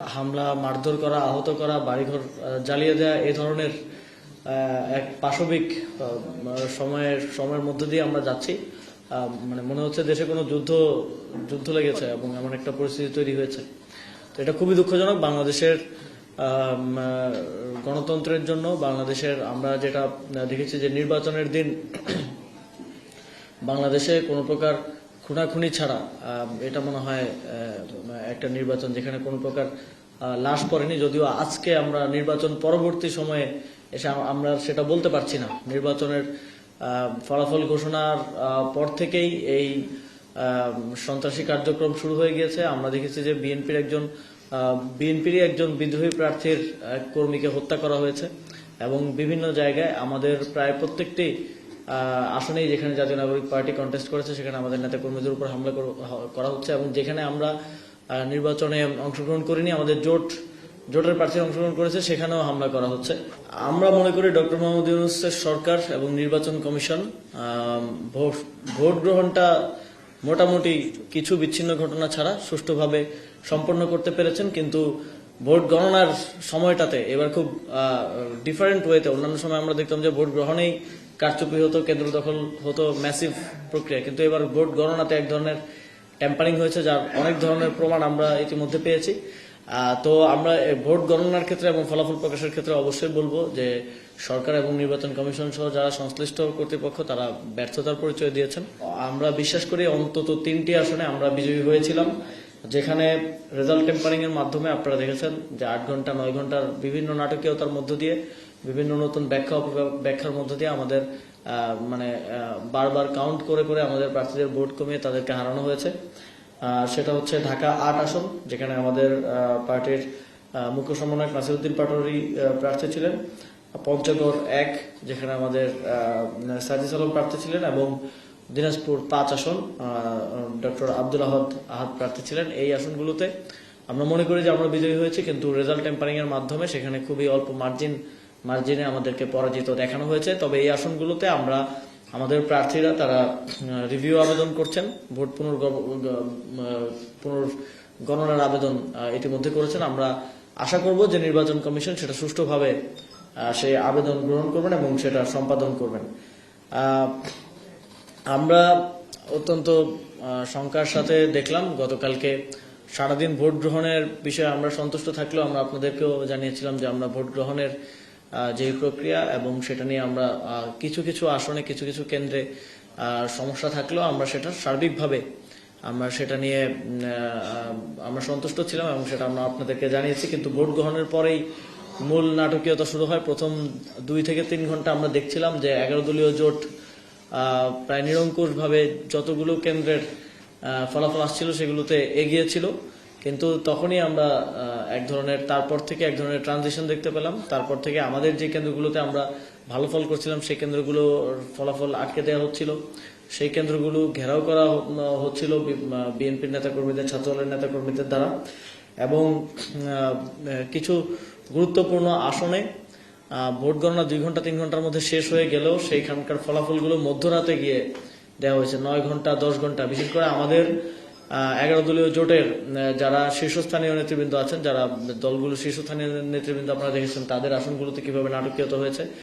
হামলা, মারধর করা, আহত করা, বাড়িঘর জ্বালিয়ে দেওয়া এই ধরনের এক পাশবিক সময়ের সময়ের মধ্য দিয়ে আমরা যাচ্ছি। মানে মনে হচ্ছে দেশে কোনো যুদ্ধ যুদ্ধ লেগেছে এবং এমন একটা পরিস্থিতি তৈরি হয়েছে। তো এটা খুবই দুঃখজনক। বাংলাদেশের গণতন্ত্রের জন্য বাংলাদেশের, আমরা যেটা দেখেছি যে নির্বাচনের দিন বাংলাদেশে কোনো প্রকার খুনাখুনি ছাড়া এটা মনে হয় একটা নির্বাচন যেখানে কোনো প্রকার লাশ পড়েনি, যদিও আজকে আমরা নির্বাচন পরবর্তী সময়ে এসে আমরা সেটা বলতে পারছি না। নির্বাচনের ফলাফল ঘোষণার পর থেকেই এই সন্ত্রাসী কার্যক্রম শুরু হয়ে গিয়েছে। আমরা দেখেছি যে বিএনপির একজন বিএনপির একজন বিদ্রোহী প্রার্থীর কর্মীকে হত্যা করা হয়েছে এবং বিভিন্ন জায়গায় আমাদের প্রায় প্রত্যেকটি আসনেই যেখানে জাতীয় নাগরিক পার্টি কন্টেস্ট করেছে, সেখানে আমাদের নেতা কর্মীদের উপর হামলা কর- হচ্ছে এবং যেখানে আমরা নির্বাচনে অংশগ্রহণ করিনি, আমাদের জোট, জোটের প্রার্থী অংশগ্রহণ করেছে, সেখানেও হামলা করা হচ্ছে। আমরা মনে করি ডক্টর মোহাম্মদ ইউনুসের সরকার এবং নির্বাচন কমিশন ভোট গ্রহণটা মোটামুটি কিছু বিচ্ছিন্ন ঘটনা ছাড়া সুষ্ঠুভাবে সম্পন্ন করতে পেরেছেন, কিন্তু ভোট গণনার সময়টাতে, এবার খুব ডিফারেন্ট ওয়েতে অন্যান্য সময় আমরা দেখতাম যে ভোট গ্রহণেই কারচুপি হতো, কেন্দ্র দখল হতো ম্যাসিভ প্রক্রিয়া। কিন্তু এবার ভোট গণনাতে এক ধরনের ট্যাম্পারিং হয়েছে, যার অনেক ধরনের প্রমাণ আমরা ইতিমধ্যে পেয়েছি। তো আমরা ভোট গণনার ক্ষেত্রে এবং ফলাফল প্রকাশের ক্ষেত্রে অবশ্যই বলব যে সরকার এবং নির্বাচন কমিশন সহ যারা সংশ্লিষ্ট কর্তৃপক্ষ, তারা ব্যর্থতার পরিচয় দিয়েছেন। আমরা বিশ্বাস করি অন্তত তিনটি আসনে আমরা বিজয়ী হয়েছিলাম। যেখানে রেজাল্ট টেম্পারিং এর মাধ্যমে আপনারা দেখেছেন যে আট ঘণ্টা নয় ঘণ্টার বিভিন্ন নাটকীয়তার মধ্য দিয়ে বিভিন্ন নতুন ব্যাখ্যা ব্যাখ্যার মধ্য দিয়ে আমাদের মানে বারবার কাউন্ট করে করে আমাদের প্রার্থীদের ভোট কমিয়ে তাদেরকে হারানো হয়েছে। সেটা হচ্ছে ঢাকা আট আসন যেখানে আমাদের পার্টির মুখ্য সমন্বয়ক নাসিরুদ্দিন পাটোয়ারি আহ, প্রার্থী ছিলেন। পঞ্চগড় এক যেখানে আমাদের সাজিস আলম প্রার্থী ছিলেন এবং দিনাজপুর পাঁচ আসন ডক্টর আব্দুল আহদ আহাদ প্রার্থী ছিলেন এই আসনগুলোতে। আমরা মনে করি যে আমরা বিজয়ী হয়েছি, কিন্তু রেজাল্ট টেম্পারিং এর মাধ্যমে সেখানে খুবই অল্প মার্জিন মার্জিনে আমাদেরকে পরাজিত দেখানো হয়েছে। তবে এই আসনগুলোতে আমরা, আমাদের প্রার্থীরা তারা রিভিউ আবেদন করছেন, ভোট পুনর্গ পুনর্গণনার আবেদন ইতিমধ্যে করেছেন। আমরা আশা করব যে নির্বাচন কমিশন সেটা সুষ্ঠুভাবে সেই আবেদন গ্রহণ করবেন এবং সেটা সম্পাদন করবেন। আমরা অত্যন্ত শঙ্কার সাথে দেখলাম, গতকালকে সারাদিন ভোট গ্রহণের বিষয়ে আমরা সন্তুষ্ট থাকলেও আমরা আপনাদেরকেও জানিয়েছিলাম যে আমরা ভোট গ্রহণের যে প্রক্রিয়া এবং সেটা নিয়ে আমরা কিছু কিছু আসনে, কিছু কিছু কেন্দ্রে সমস্যা থাকলেও আমরা সেটা সার্বিকভাবে আমরা সেটা নিয়ে আমরা সন্তুষ্ট ছিলাম এবং সেটা আমরা আপনাদেরকে জানিয়েছি। কিন্তু ভোট গ্রহণের পরেই মূল নাটকীয়তা শুরু হয়। প্রথম দুই থেকে তিন ঘণ্টা আমরা দেখছিলাম যে এগারো দলীয় জোট প্রায় নিরঙ্কুশ ভাবে যতগুলো কেন্দ্রের ফলাফল আসছিল সেগুলোতে এগিয়ে ছিল। কিন্তু তখনই আমরা এক ধরনের, তারপর থেকে এক ধরনের ট্রানজিশন দেখতে পেলাম। তারপর থেকে আমাদের যে কেন্দ্রগুলোতে আমরা ভালো ফল করছিলাম, সেই কেন্দ্রগুলোর ফলাফল আটকে দেওয়া হচ্ছিল। সেই কেন্দ্রগুলো ঘেরাও করা হচ্ছিল বিএনপির নেতাকর্মীদের, ছাত্রদলের নেতাকর্মীদের দ্বারা। এবং কিছু গুরুত্বপূর্ণ আসনে ভোট গণনা দুই ঘণ্টা, তিন ঘণ্টার মধ্যে শেষ হয়ে গেলেও সেইখানকার ফলাফলগুলো মধ্যরাতে গিয়ে দেওয়া হয়েছে। নয় ঘণ্টা, দশ ঘণ্টা। বিশেষ করে আমাদের এগারো দলীয় জোটের যারা শীর্ষস্থানীয় নেতৃবৃন্দ আছেন, যারা দলগুলো শীর্ষস্থানীয় নেতৃবৃন্দ আপনারা দেখেছেন, তাদের আসনগুলোতে কীভাবে নাটকীয়তা হয়েছে।